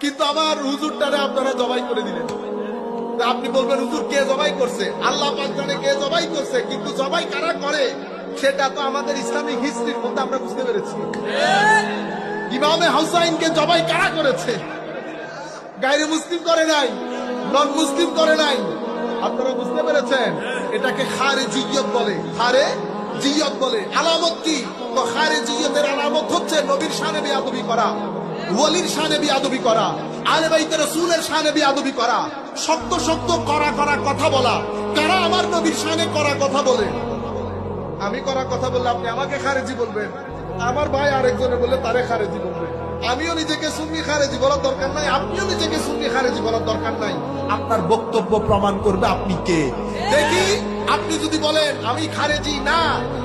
কিন্তু আমার হুজুরটারে আপনারা জবাই করে দিলেন। আপনি বলবেন, হুজুর, কে জবাই করছে? আল্লাহ পাক জানে কে জবাই করছে, কিন্তু জবাই কারা করে, সেটা তো আমাদের ইসলামিক হিস্ট্রির মধ্যে আমরা বুঝতে পেরেছি। ইমামে জবাই কারা করেছে? গাইরে মুসলিম করে নাই, নন মুসলিম করে নাই। আপনারা বুঝতে পেরেছেন? এটাকে খারে জিয়ত বলে। খারে জিয়ত বলে। আলামত কি? তো খারে জিয়তের আলামত হচ্ছে নবীর সানে বিয়াদবি করা। ওয়ালির শানে বিয়াদবি করা আলে বাইতে রসুলের শানে বিয়াদবি করা, শক্ত শক্ত করা করা কথা বলা। কারা আমার নবীর শানে করা কথা বলে? আমি করা কথা বললে আপনি আমাকে খারেজি বলবেন। আমার ভাই আরেকজনে বললে তারে খারেজি বলবে আমিও নিজেকে সুন্নি খারেজি বলার দরকার নাই, আপনিও নিজেকে সুন্নি খারেজি বলার দরকার নাই। আপনার বক্তব্য প্রমাণ করবে আপনি কে? দেখি, আপনি যদি বলেন, আমি খারেজি না,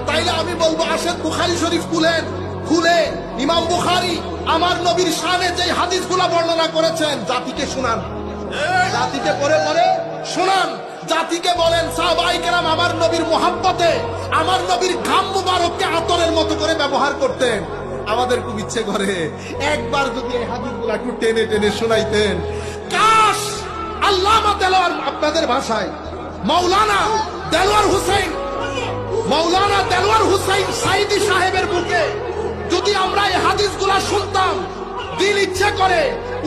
তাইলে আমি বলব আসেন বুখারি শরীফ খুলেন। খুলে ইমাম বুখারি আমার নবীর শানে যে হাদিসগুলা বর্ণনা করেছেন, জাতিকে শুনান। জাতিকে পরে পরে শোনান। জাতিকে বলেন, সাহাবাই কেরাম আমার নবীর মোহাব্বতে, আমার নবীর ঘাম মুবারককে আতরের মতো করে ব্যবহার করতেন। আমাদের খুব ইচ্ছে করে একবার যদি এই হাদিসগুলো একটু টেনে টেনে শোনাইতেন। কাশ! আল্লাহ দেলোয়ার আপনাদের ভাষায়, মাওলানা দেলোয়ার হুসাইন, মাওলানা দেলোয়ার হুসাইন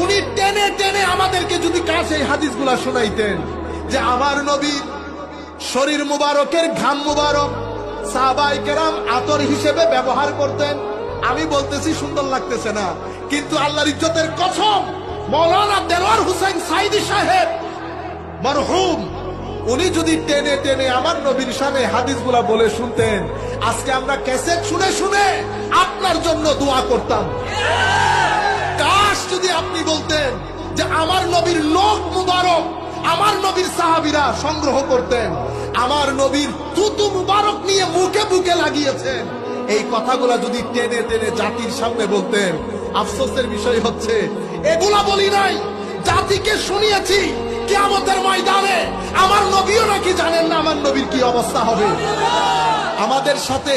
উনি টেনে টেনে আমাদেরকে যদি কাছে এই হাদিসগুলা শোনাইতেন যে আমার নবী শরীর মুবারকের ঘাম মুবারক সাহাবাই কেরাম আতর হিসেবে ব্যবহার করতেন, আমি বলতেছি সুন্দর লাগতেছে না। কিন্তু আল্লাহর ইজ্জতের কসম, মৌলানা দেলোয়ার হুসাইন সাইদি সাহেব মরহুম, উনি যদি টেনে টেনে আমার নবীর সামনে হাদিসগুলা বলে শুনতেন, আজকে আমরা ক্যাসেট শুনে শুনে আপনার জন্য দোয়া করতাম। যদি আপনি বলতেন যে আমার নবীর লোক মুবারক, আমার নবীর সাহাবিরা সংগ্রহ করতেন, আমার নবীর তুতু মুবারক নিয়ে মুখে মুখে লাগিয়েছেন, এই কথাগুলা যদি টেনে টেনে জাতির সামনে বলতেন, আফসোসের বিষয় হচ্ছে, এগুলা বলি নাই, জাতিকে শুনিয়েছি কিয়ামতের ময়দানে, আমার নবীও নাকি জানেন না আমার নবীর কি অবস্থা হবে। আমাদের সাথে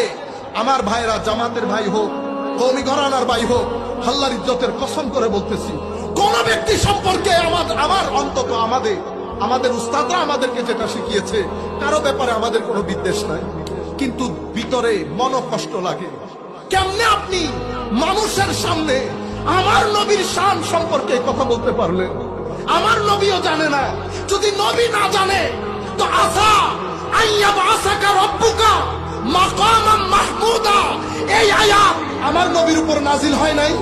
আমার ভাইরা, জামাতের ভাই হোক কৌমি ঘরানার ভাই হোক হাল্লার ইজ্জতের কসম করে বলতেছি, কোন ব্যক্তি সম্পর্কে আমার আমার অন্তত আমাদের আমাদের উস্তাদরা আমাদেরকে যেটা শিখিয়েছে, কারও ব্যাপারে আমাদের কোনো বিদ্বেষ নাই। কিন্তু ভিতরে মন কষ্ট লাগে। কেমনে আপনি মানুষের সামনে আমার নবীর শান সম্পর্কে কথা বলতে পারলেন? আমার নবীও জানে না। যদি নবী না জানে, তো আসা আইয়া বা আসাকা রব্বুকা মাকামাম মাহমুদা। এই আয়াত আমার নবীর উপর নাজিল হয় নাই।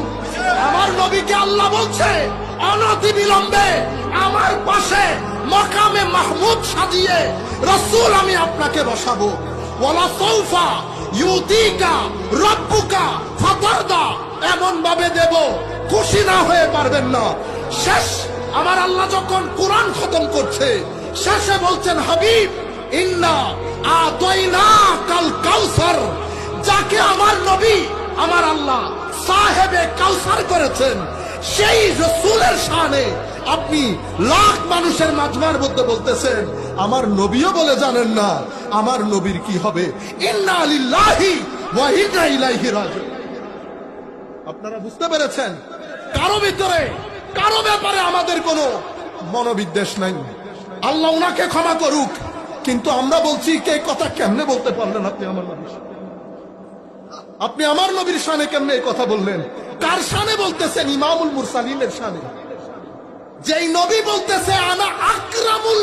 আমার নবীকে আল্লাহ বলছে অনতি বিলম্বে আমার পাশে মকামে মাহমুদ সাজিয়ে রসুল আমি আপনাকে বসাবো। ওয়ালা সৌফা ইউতিকা রব্বুকা ফাতারদা এমন ভাবে দেব, খুশি না হয়ে পারবেন না। শেষ, আমার আল্লাহ যখন কোরআন খতম করছে, শেষে বলছেন, হাবিব, ইন্না আতয়না কাল কাউসার, যাকে আমার নবী আমার আল্লাহ সাহেবে কাউসার করেছেন। সেই রসুলের শানে আপনি লাখ মানুষের মাঝমার মধ্যে বলতেছেন, আমার নবীও বলে জানেন না, আমার নবীর কি হবে? আপনারা বুঝতে পেরেছেন? কারও ভিতরে, কারও ব্যাপারে আমাদের কোনো মনোবিদ্বেষ নাই। আল্লাহ ওনাকে ক্ষমা করুক, কিন্তু আমরা বলছি, কে কথা কেমনে বলতে পারলেন আপনি আমার সামনে? আপনি আমার নবীর কেমনে এই কথা বললেন? কার শানে বলতেছেন? ইমামুল মুরসালিনের সামনে যেই নবী বলতেছে, আনা আকরামুল